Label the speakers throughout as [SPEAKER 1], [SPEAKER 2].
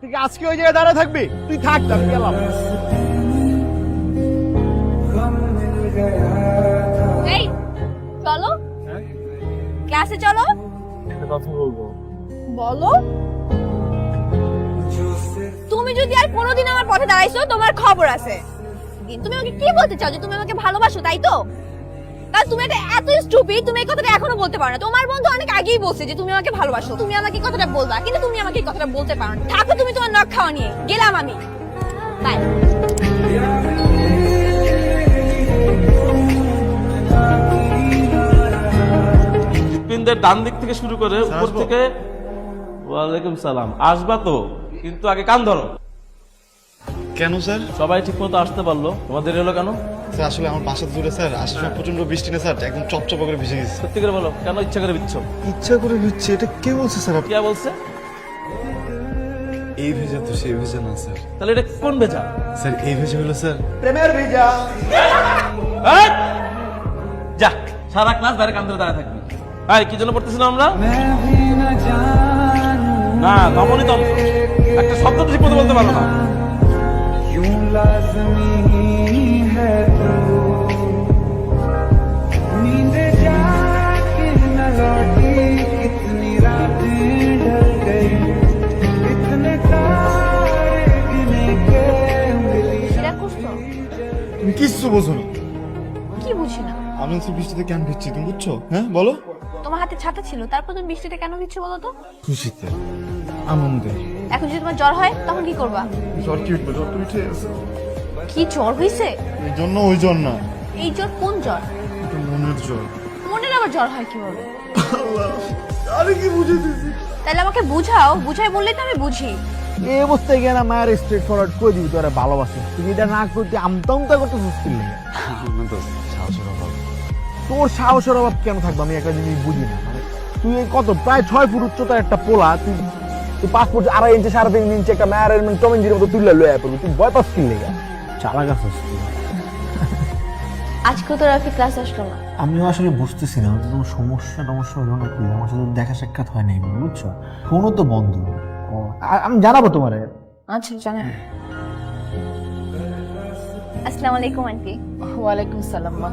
[SPEAKER 1] তুই আজকে ওই জায়গায় দাঁড়ায় থাকবি? তুই থাক আমি গেলাম।
[SPEAKER 2] এই চলো। ক্লাসে চলো।
[SPEAKER 1] কথা বলব।
[SPEAKER 2] বলো। তুমি যদি আর কোনোদিন আমার পথে দাঁড়াইছো তোমার খবর আছে। কিন্তু তুমি আমাকে কি বলতে চাও যে তুমি আমাকে ভালোবাসো তাই তো? তাহলে তুমি এটা এত স্টুপিড তুমি এই কথাটা এখনও বলতে পারো না। তোমার বন্ধু অনেক আগেই বলছে যে তুমি আমাকে ভালোবাসো তুমি আমাকে এই কথাটা বলবা কিন্তু তুমি আমাকে এই কথাটা বলতে পারো না। থাকো তুমি তোমার নখ খাওয়া নিয়ে। গেলাম আমি। বাই
[SPEAKER 3] পিনদের ডান দিক থেকে শুরু করে উপর থেকে ওয়ালাইকুম সালাম। আসবা তো কিন্তু আগে কান ধরো।
[SPEAKER 4] কেন স্যার?
[SPEAKER 3] সবাই ঠিক মতো আসতে পারল। তোমাদের এলো কেন?
[SPEAKER 4] স্যার আসলে আমার বাসা দূরে স্যার। আসার সময় প্রচণ্ড বৃষ্টি না স্যার। একদম চপচপ করে ভিজে গেছে।
[SPEAKER 3] সত্যি করে বলো কেন ইচ্ছা করে বিচ্ছ
[SPEAKER 4] ইচ্ছা করে ভিজছে এটা কে বলছে স্যার?
[SPEAKER 3] কে বলছে?
[SPEAKER 4] এই ভেজা তো সেই ভেজা না স্যার।
[SPEAKER 3] তাহলে এটা কোন ভেজা?
[SPEAKER 4] স্যার এই ভেজা হলো স্যার।
[SPEAKER 1] প্রেমের ভিজা!
[SPEAKER 3] যা সারা ক্লাস বাইরে কান ধরে দাঁড়ায় থাকবি। এই কি জন্য পড়তেছিলাম আমরা? না তমনই তম একটা শব্দ তো ঠিক মতো বলতে পারো না।
[SPEAKER 2] সেটা করছ
[SPEAKER 4] তুমি কিচ্ছু বোঝো না।
[SPEAKER 2] কি বুঝি না?
[SPEAKER 4] আমি হচ্ছে বৃষ্টিতে কেন ভিজছি তুমি বুঝছ? হ্যাঁ বলো।
[SPEAKER 2] তোমার হাতে ছাতা ছিল তারপর তুমি বৃষ্টিতে কেন দিচ্ছ বলো তো?
[SPEAKER 4] খুশিতে আনন্দে।
[SPEAKER 2] এখন যদি তোমার জ্বর হয় তখন কি করবা?
[SPEAKER 4] জ্বর কি উঠবে জ্বর তো উঠে গেছে
[SPEAKER 2] কি জ্বর হইছে?
[SPEAKER 4] এই জন্য ওই জ্বর না।
[SPEAKER 2] এই জ্বর কোন জ্বর?
[SPEAKER 4] এটা মনের জ্বর।
[SPEAKER 2] মনের আবার জ্বর হয় কীভাবে?
[SPEAKER 4] আরে কি বুঝে দিছি
[SPEAKER 2] তাহলে আমাকে বুঝাও। বুঝাই বললেই তো আমি বুঝি।
[SPEAKER 1] এই অবস্থায় গিয়ে না মায়ের স্ট্রেট ফরওয়ার্ড করে দিবি তোরা ভালোবাসে। তুই এটা না করতে আমতা আমতা করতে সুস্থির লাগে।
[SPEAKER 4] তো সাহসের অভাব।
[SPEAKER 1] তোর সাহসের অভাব কেন থাকবে? আমি একটা জিনিস বুঝি না। মানে তুই এই কত? প্রায় ছয় ফুট উচ্চতার একটা পোলা তুই তুই ফুট আড়াই ইঞ্চি সাড়ে তিন ইঞ্চি একটা মায়ের মানে টম ইঞ্চির মতো তুললে লয়ে পড়বি। তুই ভয় পাস কি লেগে? চালা গাছ
[SPEAKER 2] আজকেও তো রাফি ক্লাস আসলো না
[SPEAKER 1] আমিও আসলে বুঝতেছি না কোনো সমস্যা টমস্যা হলো নাকি আমার সাথে দেখা সাক্ষাৎ হয় নাই বুঝছ? ফোনও তো বন্ধ। ও, আমি জানাব তোমারে।
[SPEAKER 2] আচ্ছা জানেন আসসালামু আলাইকুম আন্টি।
[SPEAKER 5] ওয়ালাইকুম সালাম মা।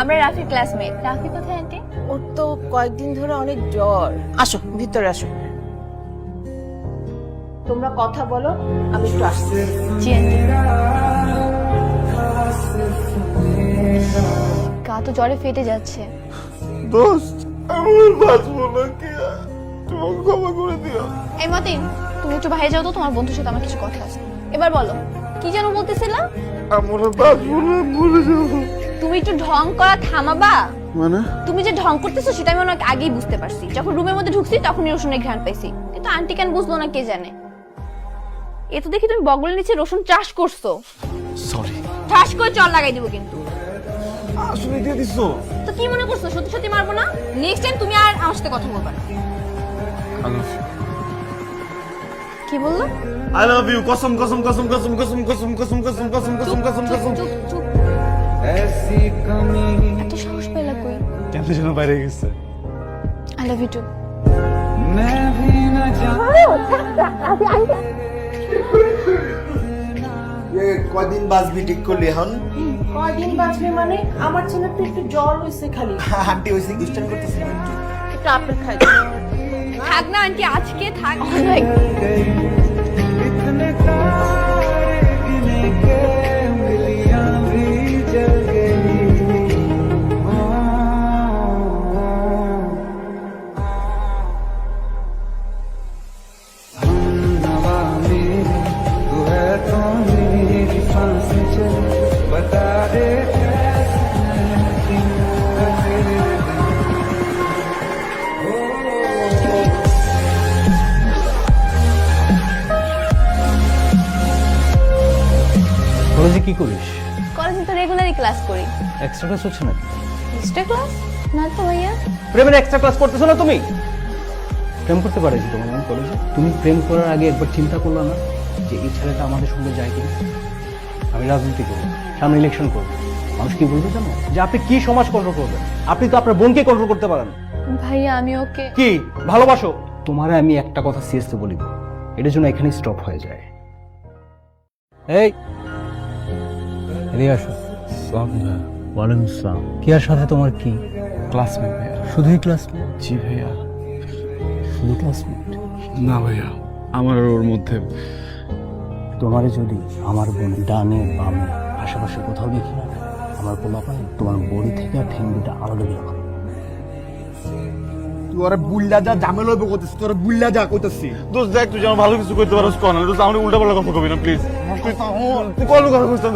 [SPEAKER 2] আমরা রাফির ক্লাসমেট রাফি কোথায় আন্টি?
[SPEAKER 5] ওর তো কয়েকদিন ধরে অনেক জ্বর। আসো ভিতরে আসো। তোমরা কথা বলো আমি একটু আসছি।
[SPEAKER 2] গা তো জ্বরে ফেটে যাচ্ছে।
[SPEAKER 4] দোস্ত আমি বাঁচবো না কে তোমাকে ক্ষমা করে দিও।
[SPEAKER 2] এই মতিন তুমি একটু বাইরে যাও তো তোমার বন্ধুর সাথে আমার কিছু কথা আছে। এবার বলো কি যেন বলতেছিলাম
[SPEAKER 4] আমার বাঁচবো না মরে যাব।
[SPEAKER 2] তুমি একটু ঢং করা থামাবা।
[SPEAKER 4] মানে?
[SPEAKER 2] তুমি যে ঢং করতেছো সেটা আমি অনেক আগেই বুঝতে পারছি। যখন রুমের মধ্যে ঢুকছি তখনই রসুনের ঘ্রাণ পাইছি। কিন্তু আন্টি কেন বুঝলো না কে জানে? এ তো দেখি তুমি বগলের নিচে রসুন চাষ করছ
[SPEAKER 4] সরি
[SPEAKER 2] ঠাস করে চল লাগাই দিব কিন্তু
[SPEAKER 4] আসলে দিয়ে দিছো
[SPEAKER 2] তো কি মনে করছ সত্যি সত্যি মারবো না নেক্সট টাইম তুমি আর আমার সাথে কথা বলবে না কি বলল
[SPEAKER 4] আই লাভ ইউ কসম কসম কসম কসম কসম কসম কসম কসম কসম কসম কসম কসম
[SPEAKER 2] এত সাহস পেলা কই
[SPEAKER 4] কেমন যেন বাইরে গেছে
[SPEAKER 2] আই লাভ ইউ টু
[SPEAKER 6] কদিন বাজবি ঠিক করলি এখন?
[SPEAKER 5] কয়দিন বাঁচবে মানে? আমার ছেলে তো একটু জ্বর হয়েছে খালি।
[SPEAKER 6] আন্টি সিং দুষ্টান করতেছে
[SPEAKER 5] একটু আপনার
[SPEAKER 2] থাক। না আন্টি আজকে থাক।
[SPEAKER 7] কলেজে কি করিস?
[SPEAKER 2] কলেজে তো রেগুলারই ক্লাস করি।
[SPEAKER 7] এক্সট্রা ক্লাস হচ্ছে নাকি?
[SPEAKER 2] এক্সট্রা ক্লাস না তো ভাইয়া।
[SPEAKER 7] প্রেমের এক্সট্রা ক্লাস করতেছো না তুমি? প্রেম করতে পারে কি তোমার আমি কলেজে। তুমি প্রেম করার আগে একবার চিন্তা করলে না যে এই ছেলেটা আমাদের সঙ্গে যায় কিনা? আমি রাজনীতি করব সামনে ইলেকশন করব। মানুষ কি বলবে জানো? যে আপনি কি সমাজ কন্ট্রোল করবেন? আপনি তো আপনার বোনকে কন্ট্রোল করতে পারেন।
[SPEAKER 2] ভাইয়া আমি ওকে
[SPEAKER 7] কি? ভালোবাসো? তোমারে আমি একটা কথা সিরিয়াসলি বলি এটার জন্য এখানেই স্টপ হয়ে যায়। এই এদিকে আসো। ওয়ালাইকুম আসসালাম। কিয়ার সাথে তোমার কি?
[SPEAKER 8] ক্লাসমেট ভাইয়া।
[SPEAKER 7] শুধুই ক্লাসমেট?
[SPEAKER 8] জি ভাইয়া।
[SPEAKER 7] শুধু ক্লাসমেট?
[SPEAKER 8] না ভাইয়া আমার আর ওর মধ্যে।
[SPEAKER 7] তোমারে যদি আমার বোন ডানে বামে আশেপাশে কোথাও দেখি না আমার পোলা পায় তোমার বড়ি থেকে আর ঠেং দুটা আলাদা করে রাখো।
[SPEAKER 1] তুই ওরা বুল্লা যা ঝামেলা হইব করতেছিস তোরা বুল্লা যা কইতেছি।
[SPEAKER 4] দোস্ত দেখ তুই যেন ভালো কিছু করতে পারোস কর না দোস্ত আমার উল্টা পাল্টা কথা কবি না প্লিজ তুই কল কথা বুঝতে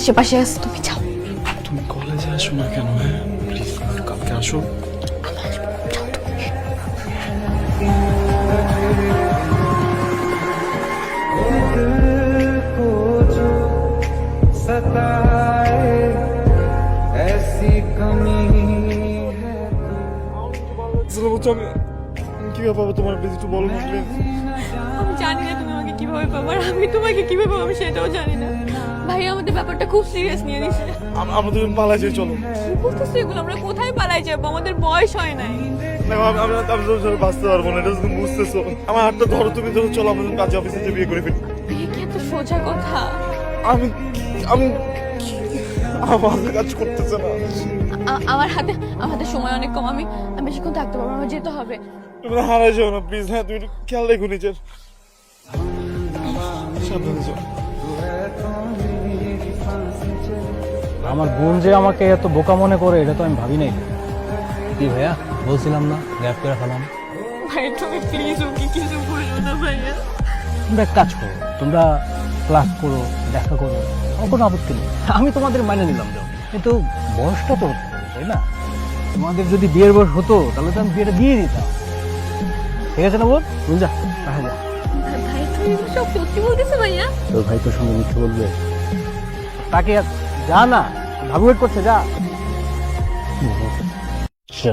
[SPEAKER 2] আশেপাশে আছে তুমি যাও।
[SPEAKER 8] তুমি কলেজে আসো না কেন হ্যাঁ? প্লিজ কালকে আসো।
[SPEAKER 4] কীভাবে পাবো তোমার প্লিজ একটু বলো
[SPEAKER 2] আমি জানি না তুমি আমাকে কীভাবে পাবো আর আমি তোমাকে কীভাবে পাবো আমি সেটাও জানি না। ভাই আমাদের ব্যাপারটা খুব সিরিয়াস নিয়ে নিছে।
[SPEAKER 4] আমরা দুজন পালাই যাই চলো।
[SPEAKER 2] কি বলতেছো এগুলো? আমরা কোথায় পালাই যাব? আমাদের বয়স হয় নাই।
[SPEAKER 4] দেখো আমি আমি আমি তোর সাথে বাঁচতে পারব না এটা তুমি বুঝতেছো। আমার হাতটা ধরো তুমি ধরো চলো আমরা কাজে অফিসে যে বিয়ে করে ফেলি।
[SPEAKER 2] বিয়ে কি এত সোজা কথা?
[SPEAKER 4] আমি আমি আমার কাজ করতেছে না।
[SPEAKER 2] আ- আমার হাতে আমাদের সময় অনেক কম আমি আমি বেশিক্ষণ থাকতে পারব আমার যেতে হবে।
[SPEAKER 4] তুমি হারাই যাও না প্লিজ হ্যাঁ তুমি খেয়াল রেখো নিজের। সাবধানে যাও।
[SPEAKER 7] আমার বোন যে আমাকে এত বোকা মনে করে এটা তো আমি ভাবি নাই কি ভাইয়া? বলছিলাম না গ্যাপ করে ফেলাম।
[SPEAKER 2] ভাই তুমি প্লিজ ওকে কিছু বলো না ভাইয়া।
[SPEAKER 7] তোমরা এক কাজ করো তোমরা ক্লাস করো দেখা করো কোনো আপত্তি নেই। আমি তোমাদের মানে নিলাম যাও কিন্তু বয়সটা তো তাই না? তোমাদের যদি বিয়ের বয়স হতো তাহলে তো আমি বিয়েটা দিয়ে দিতাম। ঠিক আছে না বোন? বুঝ যা তাহলে যা।
[SPEAKER 2] ভাই তুমি সব সত্যি বলতেছো ভাইয়া?
[SPEAKER 7] তোর ভাই তোর সঙ্গে মিথ্যে বলবে? তাকে আর- যা না ভাবু ওয়েট করছে যা। আচ্ছা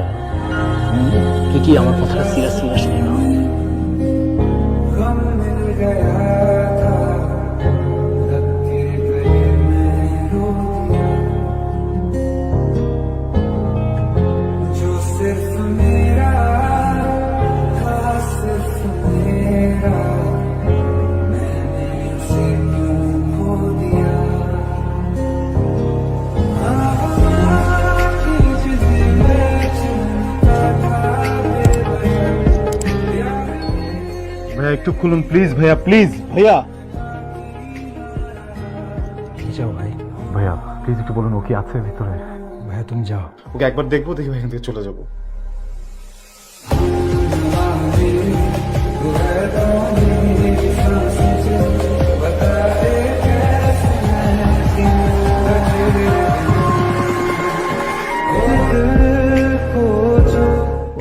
[SPEAKER 7] তুই কি আমার কথাটা সিরিয়াস
[SPEAKER 4] খুলুন প্লিজ ভাইয়া প্লিজ ভাইয়া।
[SPEAKER 7] যাও ভাই?
[SPEAKER 1] ভাইয়া প্লিজ একটু বলুন ও কি আছে ভিতরে?
[SPEAKER 7] ভাইয়া তুমি যাও।
[SPEAKER 4] ওকে একবার দেখব দেখি ভাই এখান থেকে চলে যাব।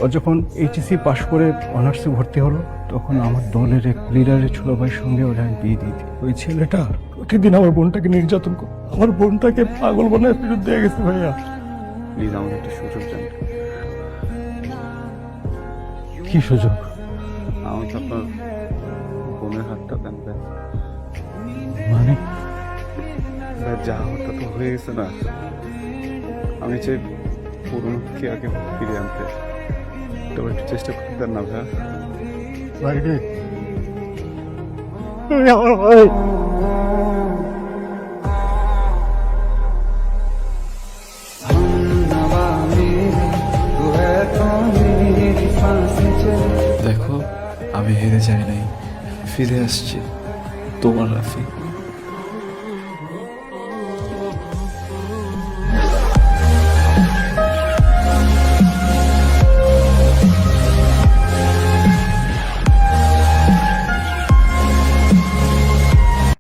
[SPEAKER 7] যখন এইচএসসি পাশ করে অনার্সে ভর্তি হলো তখন আমার দলের এক লিডারের ছোট ভাইয়ের সঙ্গে ওরা আমি বিয়ে দিয়ে দিই ওই ছেলেটা প্রতিদিন আমার বোনটাকে নির্যাতন করে আমার বোনটাকে পাগল বানায় ফেরত দিয়ে গেছে ভাইয়া।
[SPEAKER 8] প্লিজ আমাকে একটা সুযোগ দেন।
[SPEAKER 7] কি সুযোগ?
[SPEAKER 8] আমাকে আপনার বোনের হাতটা দেন দেন।
[SPEAKER 7] মানে?
[SPEAKER 8] ভাই, যা হতা তো হয়ে গেছে না। আমি চাই পুরনো কেয়াকে ফিরিয়ে আনতে। তবে একটু চেষ্টা করতে দেন না ভাইয়া।
[SPEAKER 7] ভাই রে। আমার ভাই।
[SPEAKER 8] দেখো আমি হেরে যাই নাই। ফিরে আসছি। তোমার রাফি।